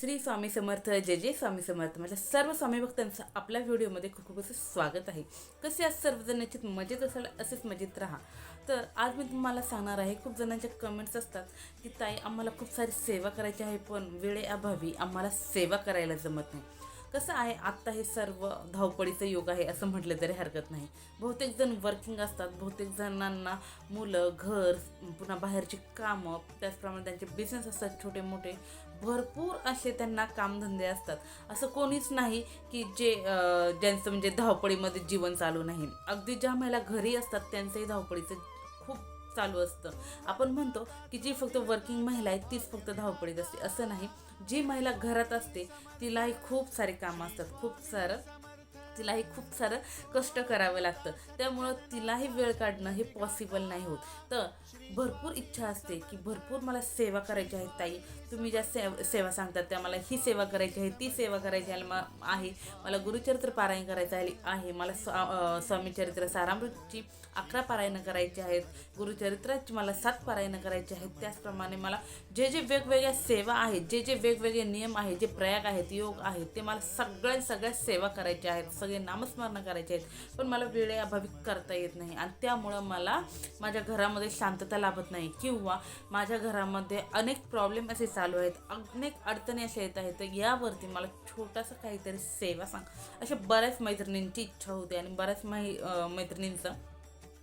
श्री स्वामी समर्थ जय जय स्वामी समर्थ. माझ्या सर्व स्वामी भक्तांचं आपल्या व्हिडिओमध्ये खूप खूप असं स्वागत आहे. कसे आज सर्वजण निश्चित मजेत असाल असेच मजेत राहा. तर आज मी तुम्हाला सांगणार आहे खूप जणांच्या कमेंट्स असतात की ताई आम्हाला खूप सारी सेवा करायची आहे पण वेळेअभावी आम्हाला सेवा करायला जमत नाही. कसं आहे आत्ता हे सर्व धावपळीचं युग आहे असं म्हटलं तरी हरकत नाही. बहुतेक जण वर्किंग असतात बहुतेक जणांना मुलं घर पुन्हा बाहेरची कामं त्याचप्रमाणे त्यांचे बिझनेस असतात छोटे मोठे भरपूर असे त्यांना कामधंदे असतात. असं कोणीच नाही की जे ज्यांचं म्हणजे धावपळीमध्ये जीवन चालू नाही. अगदी ज्या महिला घरी असतात त्यांचंही धावपळीचं खूप चालू असतं. आपण म्हणतो की जी फक्त वर्किंग महिला आहे तीच फक्त धावपळीत असते. असं नाही. जी महिला घरात असते तिलाही खूप सारे कामं असतात. खूप सारं तिलाही खूप सारं कष्ट करावं लागतं. त्यामुळं तिलाही वेळ काढणं हे पॉसिबल नाही होत. तर भरपूर इच्छा असते की भरपूर मला सेवा करायची आहे ताई. तुम्ही ज्या सेव सेवा सांगतात त्या मला ही सेवा करायची आहे ती सेवा करायची आहे मा- आहे. मला गुरुचरित्र पारायण करायचं आहे आहे. मला स्वा स्वामीचरित्र सारामृतची अकरा पारायणं करायची आहेत. गुरुचरित्राची मला सात पारायणं करायची आहेत. त्याचप्रमाणे मला जे जे वेगवेगळ्या सेवा आहेत जे जे वेगवेगळे नियम आहेत जे प्रयाग आहेत योग आहेत ते मला सगळ्या सगळ्या सेवा करायच्या आहेत. सगळे नामस्मरण करायचे आहेत. पण मला वेळेअभावी करता येत नाही. आणि त्यामुळं मला माझ्या घरामध्ये शांतता लाभत नाही. किंवा माझ्या घरामध्ये अनेक प्रॉब्लेम असे चालू आहेत. अनेक अडचणी अशा येत आहेत. तर यावरती मला छोटासा काहीतरी सेवा सांग. अशा बऱ्याच मैत्रिणींची इच्छा होती. आणि बऱ्याच मै मैत्रिणींचं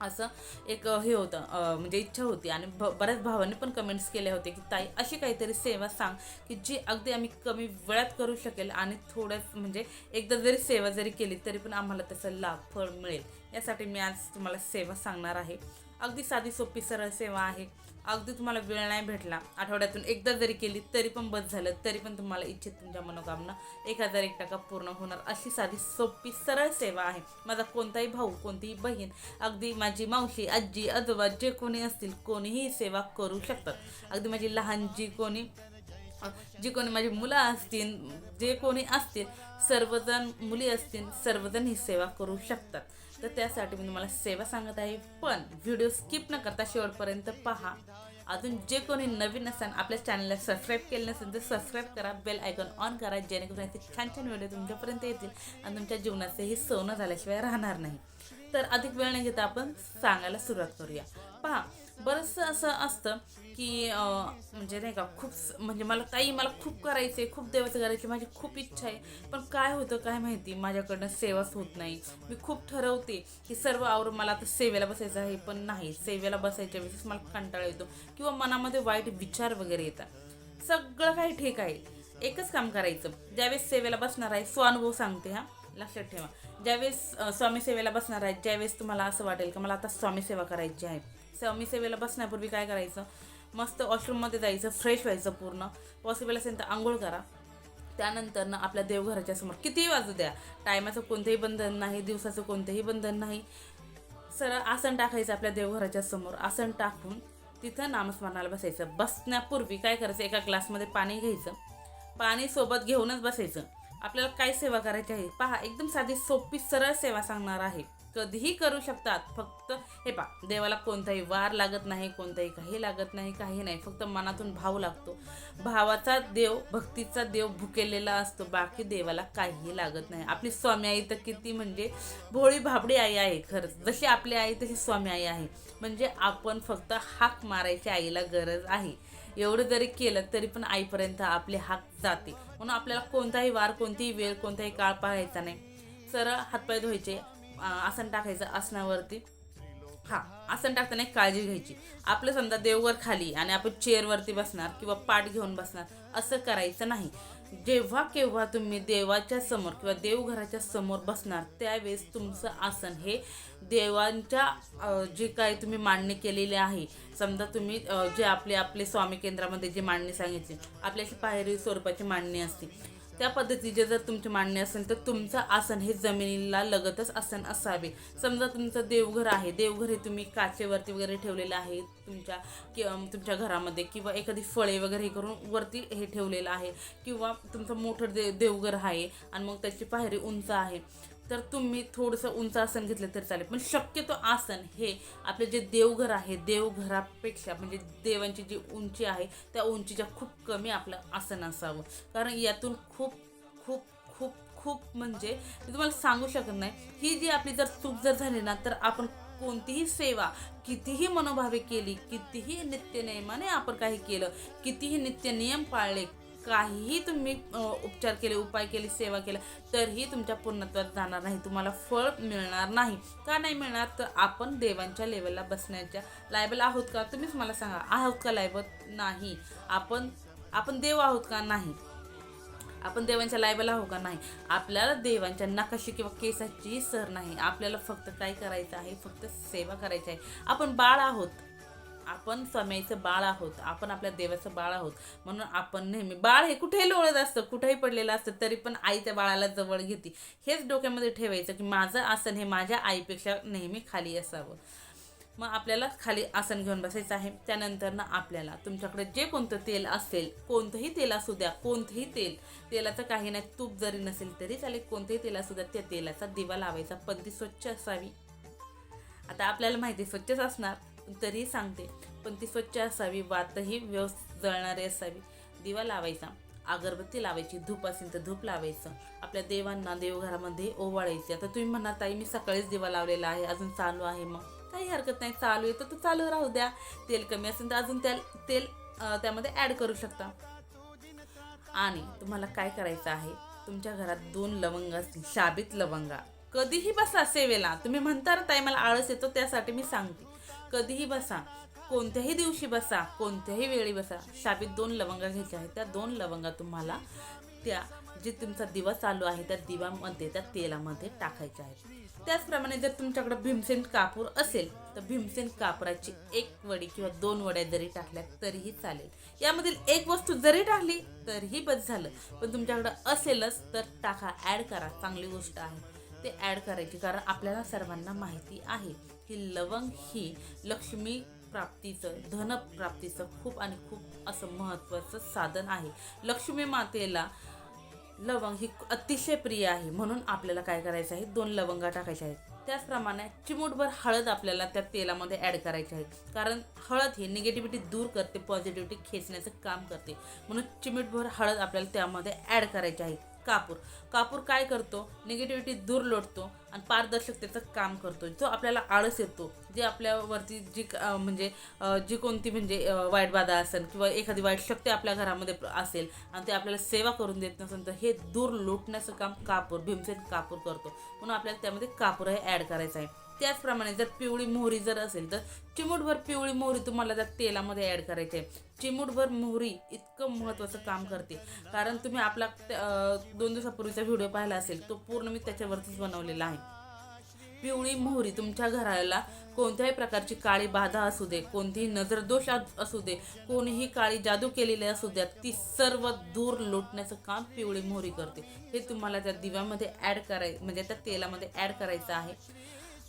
असं एक हे होतं म्हणजे इच्छा होती. आणि ब बऱ्याच भावांनी पण कमेंट्स केले होते की ताई अशी काहीतरी सेवा सांग की जी अगदी आम्ही कमी वेळात करू शकेल आणि थोड्याच म्हणजे एकदा जरी सेवा जरी केली तरी पण आम्हाला त्याचा लाभ फळ मिळेल. यासाठी मी आज तुम्हाला सेवा सांगणार आहे. अगदी साधी सोपी सरळ सेवा आहे. अगदी तुम्हाला वेळ नाही भेटला. आठवड्यातून एकदा जरी केली तरी पण बस झालं तरी पण तुम्हाला इच्छित तुमच्या मनोकामना एक हजार एक टक्का पूर्ण होणार अशी साधी सोपी सरळ सेवा आहे. माझा कोणताही भाऊ कोणतीही बहीण अगदी माझी मावशी आजी आजोबा जे कोणी असतील कोणीही सेवा करू शकतात. अगदी माझी लहान जी कोणी जी कोणी माझी मुलं असतील जे कोणी असतील सर्वजण मुली असतील सर्वजण ही सेवा करू शकतात. तर त्यासाठी मी तुम्हाला सेवा सांगत आहे. पण व्हिडिओ स्किप न करता शेवटपर्यंत पहा. अजून जे कोणी नवीन असाल आपल्या चॅनलला सबस्क्राईब केलं नसेल तर सबस्क्राईब करा. बेल आयकॉन ऑन करा. जेणेकरून असे छान छान व्हिडिओ तुमच्यापर्यंत येतील आणि तुमच्या जीवनाचंही सोनं झाल्याशिवाय राहणार नाही. तर अधिक वेळ नाही घेता आपण सांगायला सुरुवात करूया. पहा. बरंचसं असं असतं की म्हणजे नाही का खूप म्हणजे मला काही मला खूप करायचं आहे खूप देवाचं करायची माझी खूप इच्छा आहे. पण काय होतं काय माहिती माझ्याकडनं सेवाच होत नाही. मी खूप ठरवते की सर्व आवरून मला आता सेवेला बसायचं आहे पण नाही सेवेला बसायच्या वेळेस मला कंटाळा येतो किंवा मनामध्ये वाईट विचार वगैरे येतात. सगळं काही ठीक आहे. एकच काम करायचं. ज्यावेळेस सेवेला बसणार आहे स्वानुभव सांगते हा. लक्षात ठेवा. ज्यावेळेस स्वामी सेवेला बसणार आहे ज्यावेळेस तुम्हाला असं वाटेल की मला आता स्वामी सेवा करायची आहे. स्वामी सेवेला बसण्यापूर्वी काय करायचं? मस्त वॉशरूममध्ये जायचं फ्रेश व्हायचं पूर्ण. पॉसिबल असेल तर आंघोळ करा. त्यानंतर ना आपल्या देवघराच्या समोर. कितीही वाजू द्या. टायमाचं कोणतंही बंधन नाही दिवसाचं कोणतंही बंधन नाही. सरळ आसन टाकायचं आपल्या देवघराच्या समोर. आसन टाकून तिथं नामस्मरणाला बसायचं. बसण्यापूर्वी काय करायचं? एका ग्लासमध्ये पाणी घ्यायचं. पाणी सोबत घेऊनच बसायचं. आपल्याला काय सेवा करायची आहे? पहा एकदम साधी सोपी सरळ सेवा सांगणार आहे. कधीही करू शकतात. फक्त हे पा देवाला कोणताही वार लागत नाही कोणताही काही लागत नाही काही नाही. फक्त मनातून भाव लागतो. भावाचा देव भक्तीचा देव भुकेलेला असतो. बाकी देवाला काहीही लागत नाही. आपली स्वामी आई तर किती म्हणजे भोळी भाबडी आई आहे खरंच. जशी आपली आई तशी स्वामी आई आहे. म्हणजे आपण फक्त हाक मारायची आईला गरज आहे. एवढं जरी केलं तरी पण आईपर्यंत आपले हाक जाते. म्हणून आपल्याला कोणताही वार कोणतीही वेळ कोणताही काळ पाहायचा नाही. सरळ हातपाय धुवायचे. आसन टाकायचं आसनावरती. हा आसन टाकताना एक काळजी घ्यायची. आपलं समजा देवघर खाली आणि आपण चेअरवरती बसणार किंवा पाठ घेऊन बसणार असं करायचं नाही. जेव्हा केव्हा तुम्ही देवाच्या समोर किंवा देवघराच्या समोर बसणार त्यावेळेस तुमचं आसन हे देवांच्या जे काय तुम्ही मांडणी केलेली आहे समजा तुम्ही जे आपले आपले स्वामी केंद्रामध्ये जे मांडणी सांगितली आपल्याशी पायरी स्वरूपाची मांडणी असते त्या पद्धतीचे जर तुमची मांडणे असेल तर तुमचं आसन हे जमिनीला लगतच आसन असावे. समजा तुमचं देवघर आहे देवघर हे तुम्ही काचेवरती वगैरे ठेवलेलं आहे तुमच्या कि तुमच्या घरामध्ये किंवा एखादी फळे वगैरे हे करून वरती हे ठेवलेलं आहे किंवा तुमचं मोठं दे देवघर आहे आणि मग त्याची पायरी उंच आहे. तर तुम्ही थोडंसं उंच आसन घेतलं तरी चालेल. पण शक्यतो आसन हे आपले जे देवघर आहे देवघरापेक्षा म्हणजे देवांची जी उंची आहे त्या उंचीच्या खूप कमी आपलं आसन असावं. कारण यातून खूप खूप खूप खूप म्हणजे मी तुम्हाला सांगू शकत नाही. ही जी आपली जर चूक जर झाली ना तर आपण कोणतीही सेवा कितीही मनोभावे केली कितीही नित्यनियमाने आपण काही केलं कितीही नित्यनियम पाळले काहीही तुम्ही उपचार केले उपाय केले सेवा केला तरीही तुमच्या पूर्णत्वात जाणार नाही. तुम्हाला फळ मिळणार नाही. का नाही मिळणार? तर आपण देवांच्या लेवलला बसण्याच्या लायबल आहोत का? तुम्हीच मला सांगा. आहोत का लायबल नाही. आपण आपण देव आहोत का? नाही. आपण देवांच्या लायबल आहो का? नाही. आपल्याला देवांच्या नकाशी किंवा केसाची सर नाही. आपल्याला फक्त काय करायचं आहे? फक्त सेवा करायची आहे. आपण बाळ आहोत. आपण स्वामीचं बाळ आहोत आपण आपल्या देवाचं बाळ आहोत म्हणून आपण नेहमी बाळ हे कुठेही लोळत असतं कुठेही पडलेलं असतं तरी पण आई त्या बाळाला जवळ घेते. हेच डोक्यामध्ये ठेवायचं की माझं आसन हे माझ्या आईपेक्षा नेहमी खाली असावं. मग आपल्याला खाली आसन घेऊन बसायचं आहे. त्यानंतर ना आपल्याला तुमच्याकडे जे कोणतं तेल असेल कोणतंही तेल असू द्या कोणतंही तेल तेलाचं काही नाही तूप जरी नसेल तरी चालेल कोणतंही तेल असू द्या त्या तेलाचा दिवा लावायचा पण ती स्वच्छ असावी. आता आपल्याला माहिती स्वच्छच असणार. तरी तरीही सांगते. पण ती स्वच्छ असावी वातही व्यवस्थित जळणारी असावी. दिवा लावायचा. अगरबत्ती लावायची. धूप असेल तर धूप लावायचं. आपल्या देवांना देवघरामध्ये ओवाळायचे. आता तुम्ही म्हणा ताई मी सकाळीच दिवा लावलेला आहे. अजून चालू आहे मग. काही हरकत नाही. चालू आहे तर तो चालू राहू द्या. तेल कमी असेल तर अजून त्या तेल त्यामध्ये ॲड करू शकता. आणि तुम्हाला काय करायचं आहे? तुमच्या घरात दोन लवंग असतील. शाबित लवंगा. कधीही बसा सेवेला. तुम्ही म्हणता ताई मला आळस येतो त्यासाठी मी सांगते. कधीही बसा. कोणत्याही दिवशी बसा कोणत्याही वेळी बसा. शाबीत दोन लवंगा घ्यायच्या आहेत. त्या दोन लवंगा तुम्हाला त्या जे तुमचा दिवा चालू आहे त्या दिवामध्ये त्या तेलामध्ये टाकायच्या आहेत. त्याचप्रमाणे जर तुमच्याकडे भीमसेन कापूर असेल तर भीमसेन कापराची एक वडी किंवा दोन वड्या जरी टाकल्या तरीही चालेल. यामधील एक वस्तू जरी टाकली तरीही बस झालं. पण तुमच्याकडं असेलच तर टाका ॲड करा. चांगली गोष्ट आहे. ते ॲड करायची कारण आपल्याला सर्वांना माहिती आहे की लवंग ही लक्ष्मी प्राप्तीचं धन प्राप्तीचं खूप आणि खूप असं महत्त्वाचं साधन आहे. लक्ष्मी मातेला लवंग ही अतिशय प्रिय आहे. म्हणून आपल्याला काय करायचं आहे? दोन लवंगा टाकायच्या आहेत. त्याचप्रमाणे चिमूटभर हळद आपल्याला त्या तेलामध्ये ॲड करायची आहे. कारण हळद ही निगेटिव्हिटी दूर करते पॉझिटिव्हिटी खेचण्याचं काम करते. म्हणून चिमूटभर हळद आपल्याला त्यामध्ये ॲड करायची आहे. कापूर. कापूर काय करतो? निगेटिव्हिटी दूर लोटतो आणि पारदर्शकतेचं काम करतो. जो आपल्याला आळस येतो जे आपल्यावरती जी म्हणजे जी कोणती म्हणजे वाईट बाधा असेल किंवा एखादी वाईट शक्ती आपल्या घरामध्ये असेल आणि ते आपल्याला सेवा करून देत नसेल तर हे दूर लोटण्याचं काम कापूर भीमसेन कापूर करतो. म्हणून आपल्याला त्यामध्ये कापूर हे ॲड करायचं आहे. त्याचप्रमाणे जर पिवळी मोहरी जर असेल तर चिमूटभर पिवळी मोहरी तुम्हाला त्या तेलामध्ये ॲड करायची आहे चिमूटभर मोहरी इतकं महत्त्वाचं काम करते. कारण तुम्ही आपला दोन दिवसापूर्वीचा व्हिडिओ पाहिला असेल तो पूर्ण मी त्याच्यावरतीच बनवलेला आहे. पिवळी मोहरी तुमच्या घराला कोणत्याही प्रकारची काळी बाधा असू दे कोणतीही नजरदोष असू दे कोणीही काळी जादू केलेली असू द्या ती सर्व दूर लोटण्याचं काम पिवळी मोहरी करते. हे तुम्हाला त्या दिव्यामध्ये ॲड कराय म्हणजे त्या तेलामध्ये ॲड करायचं आहे.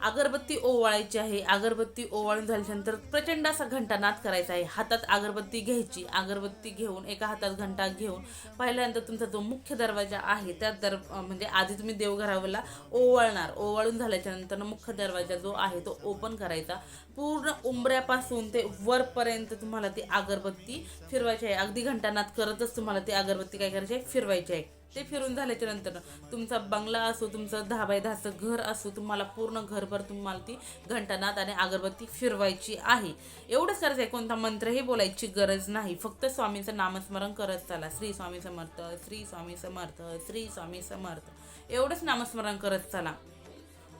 अगरबत्ती ओवाळायची आहे. अगरबत्ती ओवाळून झाल्यानंतर प्रचंड असा घंटानाद करायचा आहे. हातात अगरबत्ती घ्यायची. अगरबत्ती घेऊन एका हातात घंटा घेऊन पहिल्यांदा तुमचा जो मुख्य दरवाजा आहे त्या दर म्हणजे आधी तुम्ही देवघरावरला ओवाळणार. ओवाळून झाल्याच्यानंतर मुख्य दरवाजा जो आहे तो ओपन करायचा. पूर्ण उंबऱ्यापासून ते वरपर्यंत तुम्हाला ती अगरबत्ती फिरवायची आहे. अगदी घंटानाद करतच तुम्हाला ती अगरबत्ती काय करायची आहे? फिरवायची आहे. ते फिरून झाल्याच्यानंतर तुमचा बंगला असो तुमचं दहा बाय दहाचं घर असो तुम्हाला पूर्ण घरभर तुम्हाला ती घंटानाद आणि अगरबत्ती फिरवायची आहे. एवढंच करायचं आहे. कोणता मंत्रही बोलायची गरज नाही. फक्त स्वामींचं नामस्मरण करत चाला. श्री स्वामी समर्थ श्री स्वामी समर्थ श्री स्वामी समर्थ. एवढंच नामस्मरण करत चला.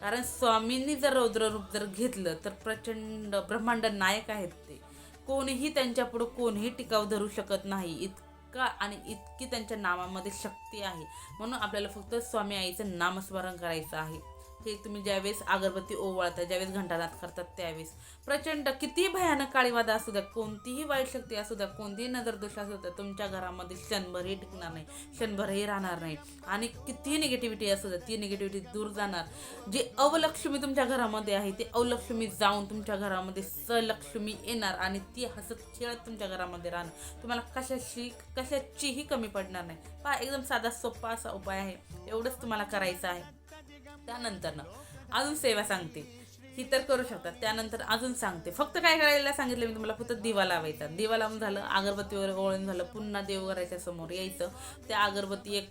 कारण स्वामींनी जर रौद्ररूप जर घेतलं तर प्रचंड ब्रह्मांड नायक आहेत ते. कोणीही त्यांच्यापुढं कोणीही टिकाव धरू शकत नाही. इतका आणि इतकी त्यांच्या नामामध्ये शक्ती आहे. म्हणून आपल्याला फक्त स्वामी आईचं नामस्मरण करायचं आहे. हे तुम्ही ज्यावेळेस अगरबत्ती ओवाळता ज्यावेळेस घंटानाद करतात त्यावेळेस. प्रचंड कितीही भयानक काळीवादा असू द्या कोणतीही वाईट शक्ती असू द्या कोणतीही नजरदोष असू द्या तुमच्या घरामध्ये क्षणभरही टिकणार नाही क्षणभरही राहणार नाही. आणि कितीही निगेटिव्हिटी असू द्या ती निगेटिव्हिटी दूर जाणार. जी अवलक्ष्मी तुमच्या घरामध्ये आहे ती अवलक्ष्मी जाऊन तुमच्या घरामध्ये सलक्ष्मी येणार आणि ती हसत खेळत तुमच्या घरामध्ये राहणार. तुम्हाला कशाशी कशाचीही कमी पडणार नाही. पहा एकदम साधा सोपा असा उपाय आहे. एवढंच तुम्हाला करायचं आहे. त्यानंतर अजून सेवा सांगते. ही तर करू शकतात त्यानंतर अजून सांगते. फक्त काय करायला सांगितलं मी तुम्हाला फक्त दिवा लावायचा. दिवा लावून झालं अगरबत्ती वगैरे ओळून झालं पुन्हा देवघराच्या समोर यायचं. त्या अगरबत्ती एक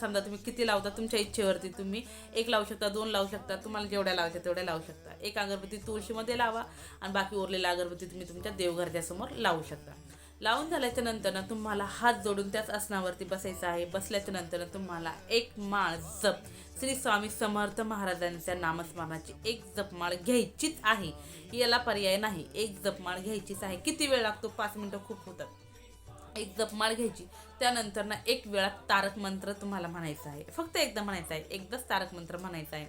समजा तुम्ही किती लावता तुमच्या इच्छेवरती तुम्ही एक लावू शकता दोन लावू शकता तुम्हाला जेवढ्या लावायच्या तेवढ्या लावू शकता. एक अगरबत्ती तुळशीमध्ये लावा आणि बाकी उरलेल्या अगरबत्ती तुम्ही तुमच्या देवघरच्या समोर लावू शकता. लावून झाल्याच्या नंतरनं तुम्हाला हात जोडून त्याच आसनावरती बसायचं आहे. बसल्याच्या नंतर तुम्हाला एक माळ जप. श्री स्वामी समर्थ महाराजांच्या नामस्मरणाची एक जपमाळ घ्यायचीच आहे. याला पर्याय नाही. एक जपमाळ घ्यायचीच आहे. किती वेळ लागतो? पाच मिनटं खूप होतात. एक जपमाळ घ्यायची. त्यानंतर ना एक वेळा तारक मंत्र तुम्हाला म्हणायचं आहे. फक्त एकदा म्हणायचं आहे. एकदाच तारक मंत्र म्हणायचं आहे.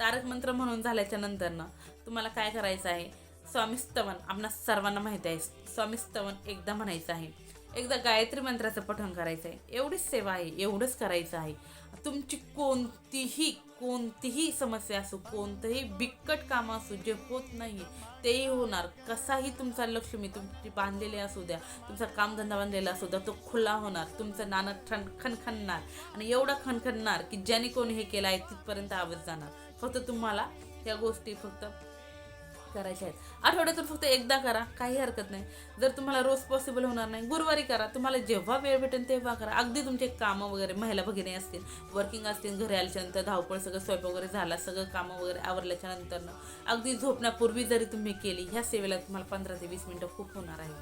तारक मंत्र म्हणून झाल्याच्यानंतर ना तुम्हाला काय करायचं आहे? स्वामी स्तवन आपणा सर्वांना माहिती आहे. स्वामी स्तवन एकदा म्हणायचं आहे. एकदा गायत्री मंत्राचं पठण करायचं आहे एवढीच सेवा आहे एवढंच करायचं आहे. तुमची कोणतीही कोणतीही समस्या असो कोणतंही बिकट काम असो जे होत नाही तेही होणार. कसाही तुमचा लक्ष्मी तुमची बांधलेली असू द्या तुमचा कामधंदा बांधलेला असू द्या तो खुला होणार. तुमचं नाणं ठण खणखणणार. आणि एवढं खणखणणार की ज्याने कोणी हे केलं आहे तिथपर्यंत आवाज जाणार. फक्त तुम्हाला त्या गोष्टी फक्त करायचे आहेत. आठवड्यातून फक्त एकदा करा काही हरकत नाही. जर तुम्हाला रोज पॉसिबल होणार नाही गुरुवारी करा. तुम्हाला जेव्हा वेळ भेटेल तेव्हा करा. अगदी तुमचे कामं वगैरे महिला भगिनी असतील वर्किंग असतील घरी आल्याच्यानंतर धावपळ सगळं स्वयंपाक वगैरे झाला सगळं कामं वगैरे आवरल्याच्या नंतर अगदी झोपण्यापूर्वी जरी तुम्ही केली ह्या सेवेला तुम्हाला पंधरा ते वीस मिनटं खूप होणार आहे.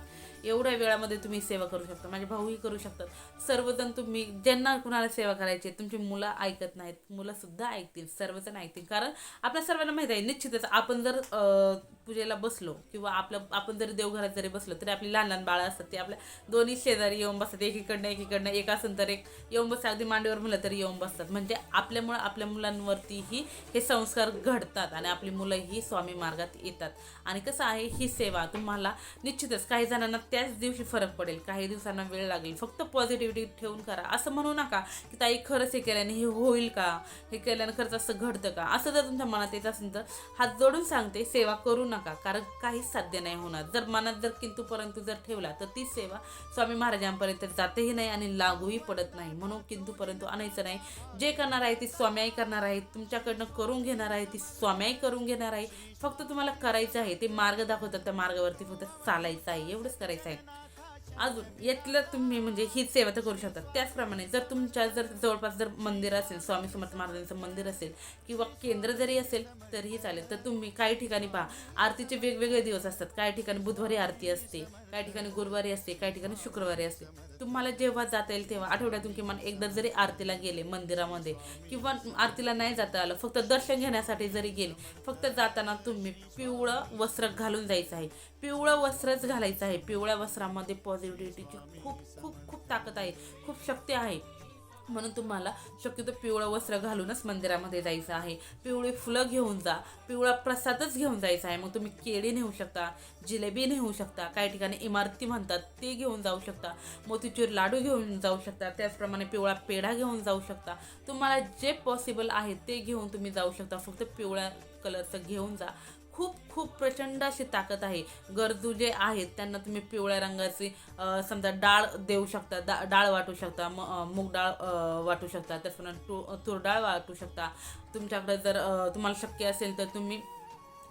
एवढ्या वेळामध्ये तुम्ही सेवा करू शकता. माझे भाऊही करू शकतात. सर्वजण तुम्ही ज्यांना कुणाला सेवा करायची आहे, तुमची मुलं ऐकत नाहीत. मुलंसुद्धा ऐकतील सर्वजण ऐकतील. कारण आपल्या सर्वांना माहीत आहे निश्चितच आपण जर पूजेला बसलो किंवा आपलं आपण जरी देवघरात जरी बसलो तरी आपली लहान लहान बाळं असतात ते आपल्या दोन्ही शेजारी येऊन बसतात. एकीकडनं एकीकडनं एक असेल तर एक येऊन बसतात. अगदी मांडीवर म्हणलं तरी येऊन बसतात. म्हणजे आपल्यामुळं आपल्या मुलांवरतीही हे संस्कार घडतात आणि आपली मुलंही स्वामी मार्गात येतात. आणि कसं आहे ही सेवा तुम्हाला निश्चितच काही जणांना त्याच दिवशी फरक पडेल. काही दिवसांना वेळ लागेल. फक्त पॉझिटिव्हिटी ठेवून करा. असं म्हणू नका की ताई खरंच हे केल्याने हे होईल का? हे केल्याने खरंच असं घडतं का? असं जर तुमच्या मनात येत असेल तर हात जोडून सांगते सेवा करू नका. कारण काहीच साध्य नाही होणार. जर मनात जर किंतु परंतु जर ठेवला तर ती सेवा स्वामी महाराजांपर्यंत जातेही नाही आणि लागूही पडत नाही. म्हणून किंतु परंतु आणायचं नाही. जे करणार आहे ती स्वाम्याई करणार आहे. तुमच्याकडनं करून घेणार आहे ती स्वाम्याई करून घेणार आहे. फक्त तुम्हाला करायचं आहे ते मार्ग दाखवतात. त्या मार्गावरती फक्त चालायचं आहे. एवढंच करायचं आहे अजून यातलं तुम्ही म्हणजे ही सेवा तर करू शकता. त्याचप्रमाणे जर तुमच्या जर जवळपास जर मंदिर असेल स्वामी समर्थ महाराजांचं मंदिर असेल किंवा केंद्र जरी असेल तरीही चालेल. तर तुम्ही काही ठिकाणी पहा आरतीचे वेगवेगळे दिवस असतात. काही ठिकाणी बुधवारी आरती असते काही ठिकाणी गुरुवारी असते काही ठिकाणी शुक्रवारी असते. तुम्हाला जेव्हा जाता येईल तेव्हा आठवड्यातून किमान एकदा जरी आरतीला गेले मंदिरामध्ये किंवा आरतीला नाही जाता आलं फक्त दर्शन घेण्यासाठी जरी गेले फक्त जाताना तुम्ही पिवळं वस्त्र घालून जायचं आहे. पिवळं वस्त्रच घालायचं आहे. पिवळ्या वस्त्रामध्ये पॉझिटिव्हिटीची खूप खूप खूप ताकद आहे. खूप शक्ती आहे. म्हणून तुम्हाला शक्यतो पिवळं वस्त्र घालूनच मंदिरामध्ये जायचं आहे. पिवळी फुलं घेऊन जा. पिवळा प्रसादच घेऊन जायचा आहे. मग तुम्ही केळी नेऊ शकता जिलेबी नेऊ शकता काही ठिकाणी इमारती म्हणतात ते घेऊन जाऊ शकता. मोतीचूर लाडू घेऊन जाऊ शकता. त्याचप्रमाणे पिवळा पेढा घेऊन जाऊ शकता. तुम्हाला जे पॉसिबल आहे ते घेऊन तुम्ही जाऊ शकता. फक्त पिवळ्या कलरचं घेऊन जा. खूप खूप प्रचंड अशी ताकद आहे. गरजू जे आहेत त्यांना तुम्ही पिवळ्या रंगाची समजा डाळ देऊ शकता डा डाळ वाटू शकता म मूग डाळ वाटू शकता त्याचप्रमाणे तू तूर डाळ वाटू शकता. तुमच्याकडे जर तुम्हाला शक्य असेल तर तुम्ही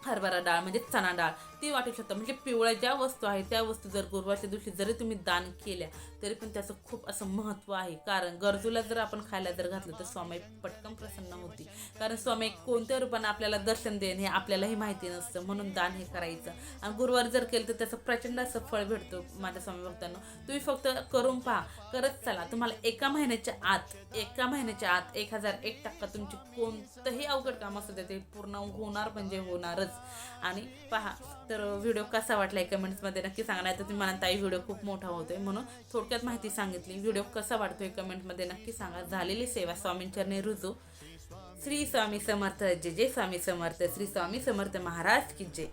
हरभरा डाळ म्हणजे चणा डाळ ती वाटू शकतं. म्हणजे पिवळ्या ज्या वस्तू आहेत त्या वस्तू जर गुरुवारच्या दिवशी जरी तुम्ही दान केल्या तरी पण त्याचं खूप असं महत्त्व आहे. कारण गरजूला जर आपण खायला जर घातलं तर स्वामी पटकन प्रसन्न होती कारण स्वामी कोणत्या रूपानं आपल्याला दर्शन देणे हे आपल्यालाही माहिती नसतं. म्हणून दान हे करायचं. आणि गुरुवार जर केलं तर त्याचं प्रचंड असं फळ भेटतो माझ्या स्वामी भक्तांना. तुम्ही फक्त करून पहा. करत चला. तुम्हाला एका महिन्याच्या आत एका महिन्याच्या आत एक हजार एक टक्का तुमची कोणतंही अवघड काम असू दे ते पूर्ण होणार म्हणजे होणारच. आणि पहा तर व्हिडिओ कसा वाटला कमेंट्समध्ये? नक्की सांगा नाही तर तुम्ही म्हणा ताई व्हिडिओ खूप मोठा होतोय. म्हणून थोडक्यात माहिती सांगितली. व्हिडिओ कसा वाटतोय कमेंटमध्ये? नक्की सांगा. झालेली सेवा स्वामींचरणे रुजू. श्री स्वामी समर्थ जे जय स्वामी समर्थ. श्री स्वामी समर्थ महाराज की जय.